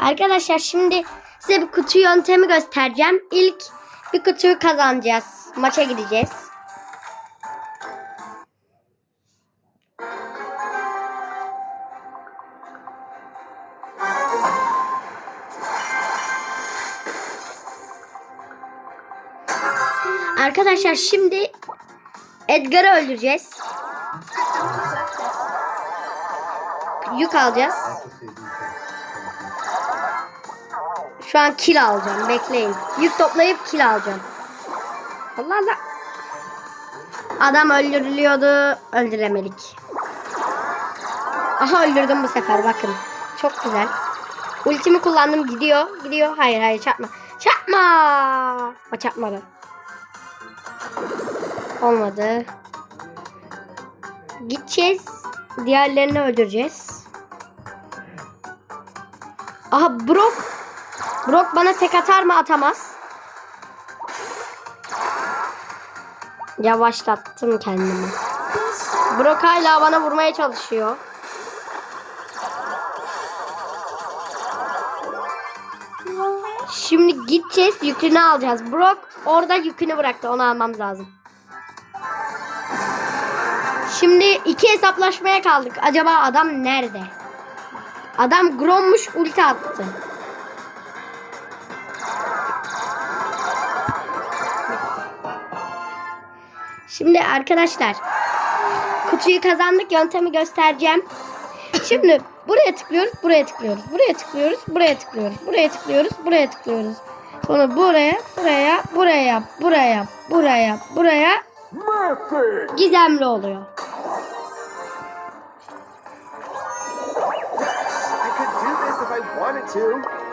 Arkadaşlar şimdi size bir kutu yöntemi göstereceğim. İlk bir kutuyu kazanacağız. Maça gideceğiz. Arkadaşlar şimdi Edgar'ı öldüreceğiz. Yük alacağız. Şu an kill alacağım. Bekleyin. Yük toplayıp kill alacağım. Allah Allah. Adam öldürülüyordu. Öldüremedik. Aha öldürdüm bu sefer bakın. Çok güzel. Ultimi kullandım gidiyor. Gidiyor. Hayır hayır çarpma. Çarpma. O çarpmadı. Olmadı. Gideceğiz. Diğerlerini öldüreceğiz. Aha Brock. Brock bana tek atar mı atamaz. Yavaşlattım kendimi. Brock hala bana vurmaya çalışıyor. Şimdi gideceğiz yükünü alacağız. Brock orada yükünü bıraktı onu almamız lazım. Şimdi iki hesaplaşmaya kaldık. Acaba adam nerede? Adam Grommuş ulti attı. Şimdi arkadaşlar kutuyu kazandık yöntemi göstereceğim. Şimdi buraya tıklıyoruz, buraya tıklıyoruz, buraya tıklıyoruz, buraya tıklıyoruz, buraya tıklıyoruz, buraya tıklıyoruz. Sonra buraya, buraya, buraya, buraya, buraya, buraya gizemli oluyor. I could do this if I wanted to.